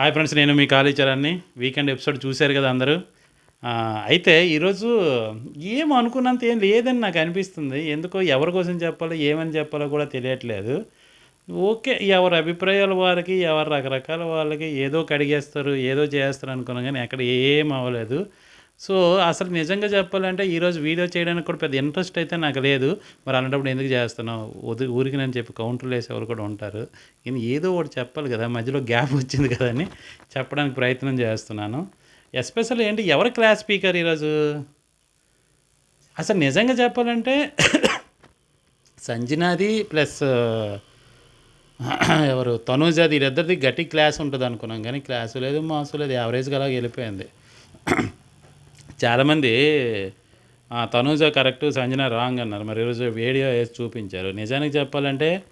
Hi friends నేను మీ కాళీచరాన్ని weekend episode చూశారు కదా అందరూ. అయితే ఈరోజు ఏం అనుకున్నంత ఏం లేదని నాకు అనిపిస్తుంది. ఎందుకో ఎవరి కోసం చెప్పాలో ఏమని చెప్పాలో కూడా తెలియట్లేదు. ఓకే ఎవరి అభిప్రాయాలు వారికి ఎవరి రకరకాల వాళ్ళకి ఏదో కడిగేస్తారు ఏదో చేస్తారు అనుకున్నా కానీ అక్కడ ఏం అవ్వలేదు. సో అసలు నిజంగా చెప్పాలంటే ఈరోజు వీడియో చేయడానికి కూడా పెద్ద ఇంట్రెస్ట్ అయితే నాకు లేదు. మరి అలాంటప్పుడు ఎందుకు చేస్తున్నావు? వది ఊరికి నేను చెప్పి కౌంటర్లు వేసేవారు కూడా ఉంటారు. నేను ఏదో ఒకటి చెప్పాలి కదా మధ్యలో గ్యాప్ వచ్చింది కదా అని చెప్పడానికి ప్రయత్నం చేస్తున్నాను. ఎస్పెషల్ ఏంటి ఎవరు క్లాస్ స్పీకర్ ఈరోజు అసలు నిజంగా చెప్పాలంటే సంజనాది ప్లస్ ఎవరు? తనూజాది వీళ్ళిద్దరిది గట్టి క్లాస్ ఉంటుంది అనుకున్నాం కానీ క్లాసు లేదు మాసు లేదు యావరేజ్గా అలాగే వెళ్ళిపోయింది. చాలామంది తనూజ కరెక్ట్ సంజన రాంగ్ అన్నారు. మరి ఈరోజు వీడియో వేసి చూపించారు. నిజానికి చెప్పాలంటే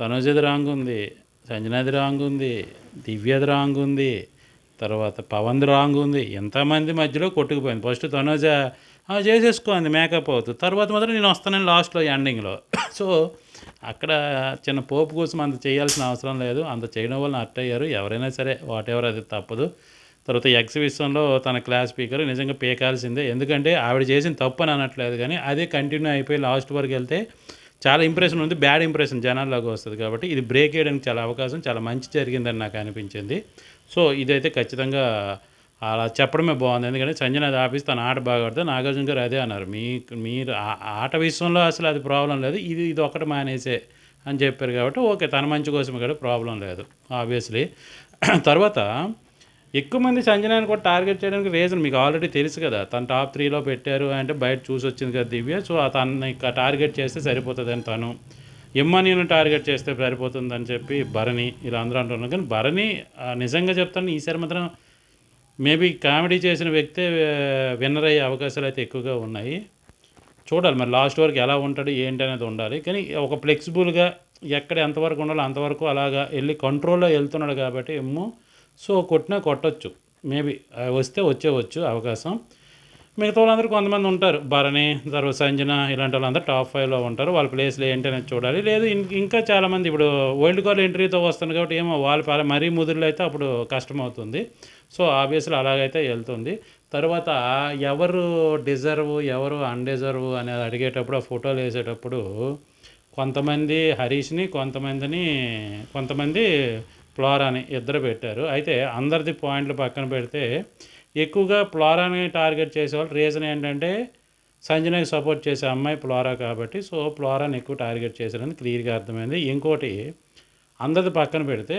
తనూజది రాంగ్ ఉంది సంజనాది రాంగ్ ఉంది దివ్యది రాంగ్ ఉంది తర్వాత పవన్ది రాంగ్ ఉంది. ఎంతమంది మధ్యలో కొట్టుకుపోయింది. ఫస్ట్ తనూజ చేసేసుకోండి మేకప్ అవుతుంది తర్వాత మాత్రం నేను వస్తానని లాస్ట్లో ఎండింగ్లో. సో అక్కడ చిన్న పోపు కోసం అంత చేయాల్సిన అవసరం లేదు. అంత చేయడం వల్ల అట్ట అయ్యారు ఎవరైనా సరే వాట్ ఎవర్ అది తప్పదు. తర్వాత ఎగ్జిబిషన్లో తన క్లాస్ స్పీకర్ నిజంగా పీకాల్సిందే. ఎందుకంటే ఆవిడ చేసిన తప్పు అని అనట్లేదు కానీ అదే కంటిన్యూ అయిపోయి లాస్ట్ వరకు వెళ్తే చాలా ఇంప్రెషన్ ఉంది బ్యాడ్ ఇంప్రెషన్ జనాల్లోకి వస్తుంది కాబట్టి ఇది బ్రేక్ వేయడానికి చాలా అవకాశం చాలా మంచి జరిగిందని నాకు అనిపించింది. సో ఇదైతే ఖచ్చితంగా అలా చెప్పడమే బాగుంది. ఎందుకంటే సంజయ్ ఆఫీస్ తన ఆట బాగా ఆడితే నాగార్జున గారు అదే అన్నారు. మీ మీరు ఆ- ఆట విషయంలో అసలు అది ప్రాబ్లం లేదు ఇది ఇది ఒకటి మానేసే అని చెప్పారు కాబట్టి ఓకే తన మంచి కోసం కూడా ప్రాబ్లం లేదు ఆబ్వియస్లీ. తర్వాత ఎక్కువ మంది సంజనాన్ని కూడా టార్గెట్ చేయడానికి రీజన్ మీకు ఆల్రెడీ తెలుసు కదా. తను టాప్ త్రీలో పెట్టారు అంటే బయట చూసి వచ్చింది కదా దివ్య. సో తనని ఇక టార్గెట్ చేస్తే సరిపోతుందని తను. ఎమ్మనీని టార్గెట్ చేస్తే సరిపోతుందని చెప్పి భరణి ఇలా అందరూ అంటున్నారు. కానీ భరణి నిజంగా చెప్తాను ఈసారి మాత్రం మేబీ కామెడీ చేసిన వ్యక్తే విన్నర్ అయ్యే అవకాశాలు అయితే ఎక్కువగా ఉన్నాయి. చూడాలి మరి లాస్ట్ వరకు ఎలా ఉంటాడు ఏంటి అనేది ఉండాలి. కానీ ఒక ఫ్లెక్సిబుల్గా ఎక్కడ ఎంతవరకు ఉండాలో అంతవరకు అలాగా వెళ్ళి కంట్రోల్లో వెళ్తున్నాడు కాబట్టి ఏమో సో కొట్టినా కొట్టచ్చు. మేబీ వస్తే వచ్చేవచ్చు అవకాశం. మిగతా వాళ్ళందరూ కొంతమంది ఉంటారు. భరణి తర్వాత సంజన ఇలాంటి వాళ్ళందరూ టాప్ ఫైవ్లో ఉంటారు. వాళ్ళ ప్లేస్లో ఏంటి అనేది చూడాలి. లేదు ఇంకా చాలామంది ఇప్పుడు వరల్డ్ కాల్ ఎంట్రీతో వస్తుంది కాబట్టి ఏమో వాళ్ళ మరీ ముదురులు అయితే అప్పుడు కష్టం అవుతుంది సో ఆబ్వియస్లీ అలాగైతే వెళ్తుంది. తర్వాత ఎవరు డిజర్వ్ ఎవరు అన్డిజర్వ్ అనేది అడిగేటప్పుడు ఆ ఫోటోలు వేసేటప్పుడు కొంతమంది హరీష్ని కొంతమందిని కొంతమంది ఫ్లోరాని ఇద్దరు పెట్టారు. అయితే అందరిది పాయింట్లు పక్కన పెడితే ఎక్కువగా ఫ్లోరాని టార్గెట్ చేసేవాళ్ళు రీజన్ ఏంటంటే సంజనకి సపోర్ట్ చేసే అమ్మాయి ఫ్లోరా కాబట్టి సో ఫ్లోరాని ఎక్కువ టార్గెట్ చేశారని క్లియర్గా అర్థమైంది. ఇంకోటి అందరిది పక్కన పెడితే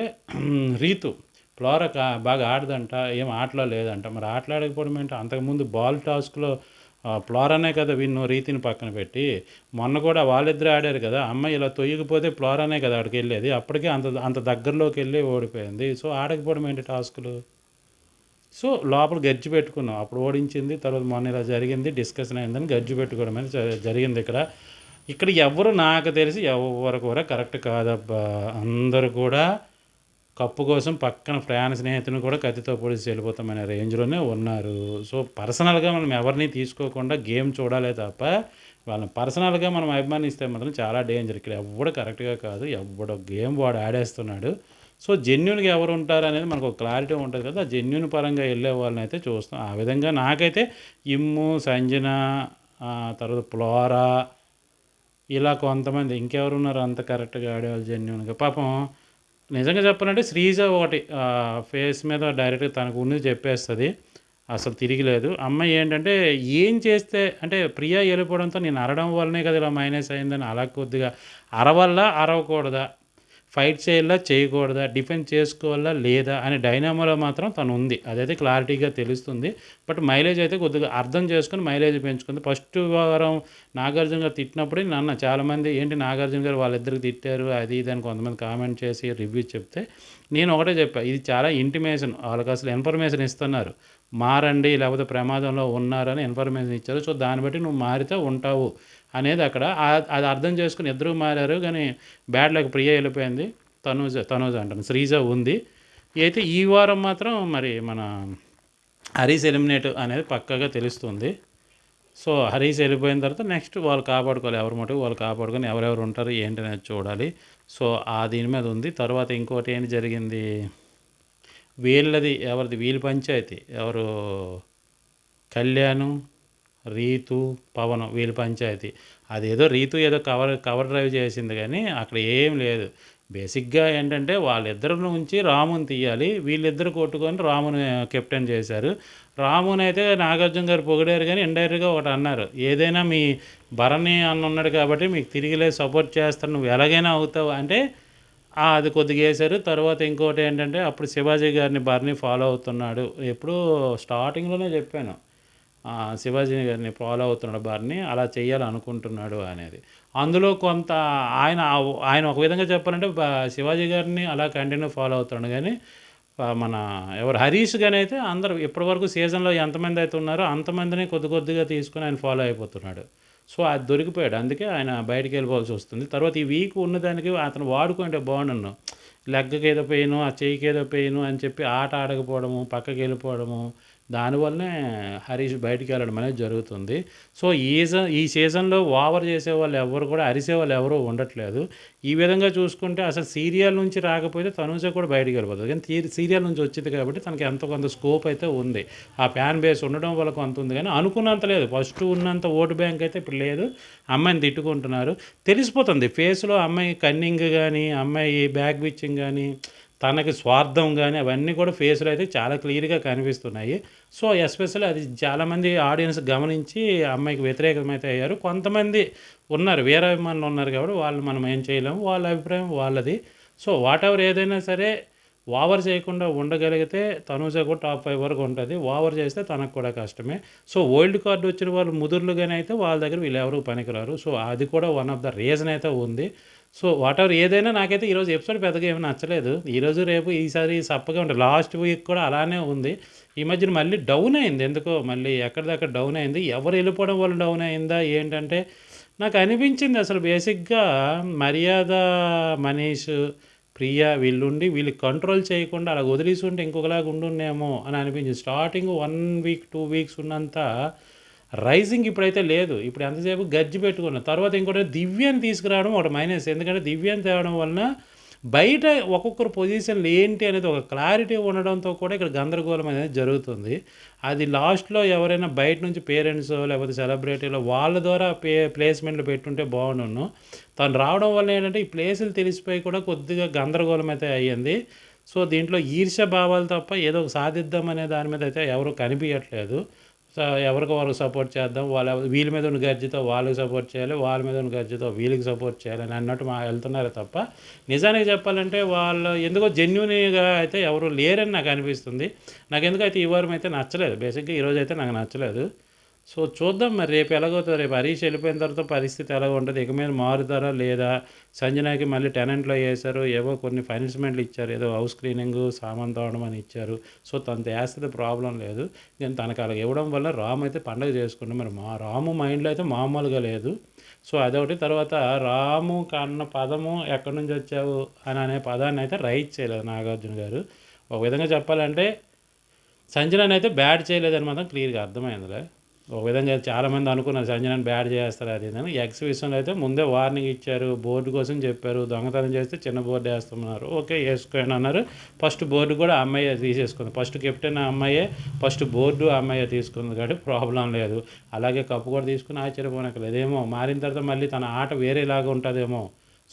రీతు ఫ్లోరా కా బాగా ఆడదంట ఏం ఆటలో లేదంట. మరి ఆటలాడకపోవడం ఏంటో? అంతకుముందు బాల్ టాస్క్లో ఆ, ఫ్లోరానే కదా విన్ను రీతిని పక్కన పెట్టి. మొన్న కూడా వాళ్ళిద్దరు ఆడారు కదా అమ్మాయి ఇలా తొయ్యకపోతే ఫ్లోరానే కదా ఆడికి వెళ్ళేది. అప్పటికే అంత అంత దగ్గరలోకి వెళ్ళి ఓడిపోయింది. సో ఆడకపోవడం ఏంటి టాస్కులు? సో లోపల గజ్జి పెట్టుకున్నాం. అప్పుడు ఓడించింది తర్వాత మొన్న ఇలా జరిగింది డిస్కషన్ అయిందని గజ్జి పెట్టుకోవడం అనేది జరిగింది ఇక్కడ. ఇక్కడ ఎవరు నాకు తెలిసి ఎవరు కూడా కరెక్ట్ కాదబ్బా. అందరూ కూడా కప్పు కోసం పక్కన ప్రయాణ స్నేహితుని కూడా కత్తితో పొడిచి వెళ్ళిపోతామనే రేంజ్లోనే ఉన్నారు. సో పర్సనల్గా మనం ఎవరిని తీసుకోకుండా గేమ్ చూడాలే తప్ప వాళ్ళని పర్సనల్గా మనం అభిమానిస్తే మాత్రం చాలా డేంజర్. ఇక్కడ ఎవడు కరెక్ట్గా కాదు ఎవడో గేమ్ వాడు ఆడేస్తున్నాడు సో జెన్యున్గా ఎవరు ఉంటారు అనేది మనకు ఒక క్లారిటీ ఉంటుంది కదా. జెన్యున్ పరంగా వెళ్ళే వాళ్ళని అయితే చూస్తాం. ఆ విధంగా నాకైతే ఇమ్ము సంజన తర్వాత ఫ్లోరా ఇలా కొంతమంది ఇంకెవరు ఉన్నారు అంత కరెక్ట్గా ఆడేవాళ్ళు జెన్యున్గా. పాపం నిజంగా చెప్పాలంటే శ్రీజ ఒకటి ఫేస్ మీద డైరెక్ట్గా తనకు ఉన్నది చెప్పేస్తుంది. అసలు తిరిగిలేదు అమ్మాయి ఏంటంటే ఏం చేస్తే అంటే ప్రియా వెళ్ళిపోవడంతో నేను అరడం వల్లనే కదా ఇలా మైనస్ అయిందని అలా కొద్దిగా అరవల్లా అరవకూడదా? ఫైట్ చేయాలా చేయకూడదా డిఫెండ్ చేసుకోవాలా లేదా అనే డైనామోలో మాత్రం తను ఉంది. అదైతే క్లారిటీగా తెలుస్తుంది. బట్ మైలేజ్ అయితే కొద్దిగా అర్థం చేసుకుని మైలేజ్ పెంచుకుంది. ఫస్ట్ వారం నాగార్జున గారు తిట్టినప్పుడే నాన్న చాలామంది ఏంటి నాగార్జున గారు వాళ్ళిద్దరికి తిట్టారు అది ఇది అని కొంతమంది కామెంట్ చేసి రివ్యూ చెప్తే నేను ఒకటే చెప్పాను ఇది చాలా ఇంటిమేషన్. వాళ్ళకి అసలు ఇన్ఫర్మేషన్ ఇస్తున్నారు. మారండి లేకపోతే ప్రమాదంలో ఉన్నారని ఇన్ఫర్మేషన్ ఇచ్చారు. సో దాన్ని బట్టి నువ్వు మారితే ఉంటావు. అనేది అక్కడ అది అర్థం చేసుకుని ఇద్దరు మారారు కానీ బ్యాడ్లకు ప్రియ వెళ్ళిపోయింది. తనూజ తనూజ అంటాను శ్రీజ ఉంది. అయితే ఈ వారం మాత్రం మరి మన హరీస్ ఎలిమినేట్ అనేది పక్కగా తెలుస్తుంది. సో హరీష్ వెళ్ళిపోయిన తర్వాత నెక్స్ట్ వాళ్ళు కాపాడుకోవాలి ఎవరి మటుకు వాళ్ళు కాపాడుకొని ఎవరెవరు ఉంటారు ఏంటి అనేది చూడాలి. సో ఆ దీని మీద ఉంది. తర్వాత ఇంకోటి ఏంటి జరిగింది? వీళ్ళది ఎవరిది? వీళ్ళ పంచాయతీ. ఎవరు? కళ్యాణం రీతు పవన్ వీళ్ళ పంచాయతీ. అదేదో రీతు ఏదో కవర్ కవర్ డ్రైవ్ చేసింది కానీ అక్కడ ఏం లేదు. బేసిక్గా ఏంటంటే వాళ్ళిద్దరి నుంచి రాముని తీయాలి. వీళ్ళిద్దరు కొట్టుకొని రాముని కెప్టెన్ చేశారు. రాముని అయితే నాగార్జున గారు పొగిడారు కానీ ఇండైరెక్ట్గా ఒకటి అన్నారు. ఏదైనా మీ భరణి అన్న ఉన్నాడు కాబట్టి మీకు తిరిగిలే సపోర్ట్ చేస్తాను నువ్వు ఎలాగైనా అవుతావు అంటే అది కొద్దిగా వేశారు. తర్వాత ఇంకోటి ఏంటంటే అప్పుడు శివాజీ గారిని భరణి ఫాలో అవుతున్నాడు. ఎప్పుడు స్టార్టింగ్లోనే చెప్పాను. శివాజీ గారిని ఫాలో అవుతున్నాడు బారిని అలా చేయాలనుకుంటున్నాడు అనేది. అందులో కొంత ఆయన ఆయన ఒక విధంగా చెప్పాలంటే శివాజీ గారిని అలా కంటిన్యూ ఫాలో అవుతున్నాడు. కానీ మన ఎవరు హరీష్ గాని అయితే అందరూ ఇప్పటివరకు సీజన్లో ఎంతమంది అయితే ఉన్నారో అంతమందిని కొద్ది కొద్దిగా తీసుకుని ఆయన ఫాలో అయిపోతున్నాడు. సో అది దొరికిపోయాడు. అందుకే ఆయన బయటికి వెళ్ళిపోవాల్సి వస్తుంది. తర్వాత ఈ వీక్ ఉన్నదానికి అతను వాడుకుంటే బాగుండను. లెగ్గకి ఏదో పెయిన్ ఆ చెయ్యికి ఏదో పెయిన్ అని చెప్పి ఆట ఆడకపోవడము పక్కకి వెళ్ళిపోవడము దానివల్లనే హరీష్ బయటికి వెళ్ళడం అనేది జరుగుతుంది. సో ఈ ఈ సీజన్లో ఓవర్ చేసే వాళ్ళు ఎవరు కూడా అరిసే వాళ్ళు ఎవరు ఉండట్లేదు. ఈ విధంగా చూసుకుంటే అసలు సీరియల్ నుంచి రాకపోతే తనుజ కూడా బయటికి వెళ్ళిపోతుంది. కానీ తీ- సీరియల్ నుంచి వచ్చింది కాబట్టి తనకి ఎంతో కొంత స్కోప్ అయితే ఉంది. ఆ ఫ్యాన్ బేస్ ఉండడం వల్ల కొంత ఉంది. కానీ అనుకున్నంత లేదు. ఫస్ట్ ఉన్నంత ఓటు బ్యాంక్ అయితే ఇప్పుడు లేదు. అమ్మాయిని తిట్టుకుంటున్నారు. తెలిసిపోతుంది. ఫేస్లో అమ్మాయి కన్నింగ్ కానీ అమ్మాయి బ్యాక్ బిచ్చింగ్ కానీ తనకి స్వార్థం కానీ అవన్నీ కూడా ఫేస్లో అయితే చాలా క్లియర్గా కనిపిస్తున్నాయి. సో ఎస్పెషల్లీ అది చాలామంది ఆడియన్స్ గమనించి అమ్మాయికి వ్యతిరేకమైతే అయ్యారు. కొంతమంది ఉన్నారు వేరే అభిమానులు ఉన్నారు కాబట్టి వాళ్ళు మనం ఏం చేయలేము వాళ్ళ అభిప్రాయం వాళ్ళది. సో వాట్ ఎవర్ ఏదైనా సరే ఓవర్ చేయకుండా ఉండగలిగితే తనూజ కూడా టాప్ ఫైవ్ వరకు ఉంటుంది. ఓవర్ చేస్తే తనకు కూడా కష్టమే. సో ఓల్డ్ కార్డు వచ్చిన వాళ్ళు ముదుర్లుగానే అయితే వాళ్ళ దగ్గర వీళ్ళు ఎవరు పనికిరారు. సో అది కూడా వన్ ఆఫ్ ద రీజన్ అయితే ఉంది. సో వాట్ ఎవర్ ఏదైనా నాకైతే ఈరోజు ఎపిసోడ్ పెద్దగా ఏమి నచ్చలేదు. ఈరోజు రేపు ఈసారి సప్పగా ఉంటుంది. లాస్ట్ వీక్ కూడా అలానే ఉంది. ఈ మధ్యన మళ్ళీ డౌన్ అయింది. ఎందుకో మళ్ళీ ఎక్కడిదక్కడ డౌన్ అయింది. ఎవరు వెళ్ళిపోవడం వల్ల డౌన్ అయిందా? ఏంటంటే నాకు అనిపించింది అసలు బేసిక్గా మర్యాద మనీష్ ప్రియా వీళ్ళుండి వీళ్ళు కంట్రోల్ చేయకుండా అలా వదిలేసి ఉంటే ఇంకొకలాగా ఉండున్నేమో అని అనిపించింది. Starting one week two weeks ఉన్నంత రైజింగ్ ఇప్పుడైతే లేదు. ఇప్పుడు ఎంతసేపు గజ్జి పెట్టుకున్నాం. తర్వాత ఇంకోటి దివ్యాన్ని తీసుకురావడం ఒకటి మైనస్ ఎందుకంటే దివ్యాన్ని తేవడం వలన బయట ఒక్కొక్కరు పొజిషన్లు ఏంటి అనేది ఒక క్లారిటీ ఉండడంతో కూడా ఇక్కడ గందరగోళం అనేది జరుగుతుంది. అది లాస్ట్లో ఎవరైనా బయట నుంచి పేరెంట్స్ లేకపోతే సెలబ్రిటీలో వాళ్ళ ద్వారా పే ప్లేస్మెంట్లు పెట్టుంటే బాగుండును. తను రావడం వల్ల ఏంటంటే ఈ ప్లేసులు తెలిసిపోయి కూడా కొద్దిగా గందరగోళం అయితే అయ్యింది. సో దీంట్లో ఈర్ష్య భావాలు తప్ప ఏదో ఒక సాధిద్దామనే దాని మీద అయితే ఎవరు కనిపించట్లేదు ఎవరికి వారికి సపోర్ట్ చేద్దాం వాళ్ళ వీళ్ళ మీద ఉన్న గర్జితో వాళ్ళకి సపోర్ట్ చేయాలి వాళ్ళ మీద ఉన్న గర్జితో వీళ్ళకి సపోర్ట్ చేయాలి అని అన్నట్టు మా వెళ్తున్నారు తప్ప నిజానికి చెప్పాలంటే వాళ్ళు ఎందుకో జెన్యున్గా అయితే ఎవరు లేరని నాకు అనిపిస్తుంది. నాకు ఎందుకైతే అయితే ఈ వారం అయితే నచ్చలేదు. బేసిక్గా ఈరోజు అయితే నాకు నచ్చలేదు. సో చూద్దాం మరి రేపు ఎలాగవుతుంది రేపు హరీష్ వెళ్ళిపోయిన తర్వాత పరిస్థితి ఎలాగ ఉంటుంది ఇక మీద మారుతారా లేదా? సంజనాకి మళ్ళీ టెనెంట్లో వేశారు ఏవో కొన్ని ఫైనాన్స్మెంట్లు ఇచ్చారు ఏదో హౌస్ క్లీనింగ్ సామాన్ తోవడం అని ఇచ్చారు. సో తను వేస్తుంది ప్రాబ్లం లేదు. నేను తనకు అలా ఇవ్వడం వల్ల రాము అయితే పండగ చేసుకుంటాం మరి మా రాము మైండ్లో అయితే మామూలుగా లేదు. సో అదొకటి. తర్వాత రాము కన్న పదము ఎక్కడి నుంచి వచ్చావు అని అనే పదాన్ని అయితే రైట్ చేయలేదు నాగార్జున గారు. ఒక విధంగా చెప్పాలంటే సంజనాన్ని అయితే బ్యాడ్ చేయలేదని మాత్రం క్లియర్గా అర్థమైందిలే. ఒక విధంగా చాలామంది అనుకున్నారు సంజనాన్ని బ్యాడ్ చేస్తారు అది అని ఎక్స్ విషయంలో అయితే ముందే వార్నింగ్ ఇచ్చారు బోర్డు కోసం చెప్పారు దొంగతనం చేస్తే చిన్న బోర్డు వేస్తున్నారు. ఓకే వేసుకోండి అన్నారు. ఫస్ట్ బోర్డు కూడా ఆ అమ్మాయి తీసేసుకుంది. ఫస్ట్ కెప్టెన్ అమ్మాయే ఫస్ట్ బోర్డు ఆ అమ్మాయి తీసుకుంది కాబట్టి ప్రాబ్లం లేదు. అలాగే కప్పు కూడా తీసుకుని ఆశ్చర్యపోనక్కర్లేదు. ఏమో మారిన తర్వాత మళ్ళీ తన ఆట వేరేలాగా ఉంటుందేమో.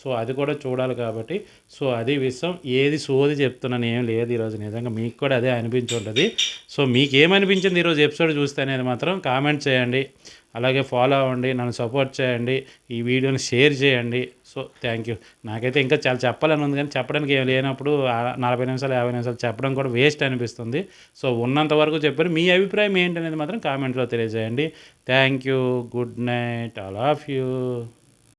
సో అది కూడా చూడాలి కాబట్టి. సో అది విషయం ఏది సోది చెప్తున్నాను ఏం లేదు ఈరోజు. నిజంగా మీకు కూడా అదే అనిపించి ఉంటుంది. సో మీకు ఏమనిపించింది ఈరోజు ఎపిసోడ్ చూస్తే అనేది మాత్రం కామెంట్ చేయండి. అలాగే ఫాలో అవ్వండి నన్ను సపోర్ట్ చేయండి ఈ వీడియోని షేర్ చేయండి. So thank you. నాకైతే ఇంకా చాలా చెప్పాలని ఉంది కానీ చెప్పడానికి ఏం లేనప్పుడు నలభై నిమిషాలు యాభై నిమిషాలు చెప్పడం కూడా వేస్ట్ అనిపిస్తుంది. సో ఉన్నంత వరకు చెప్పారు. మీ అభిప్రాయం ఏంటనేది మాత్రం కామెంట్లో తెలియజేయండి. Thank you. Good night. All of you.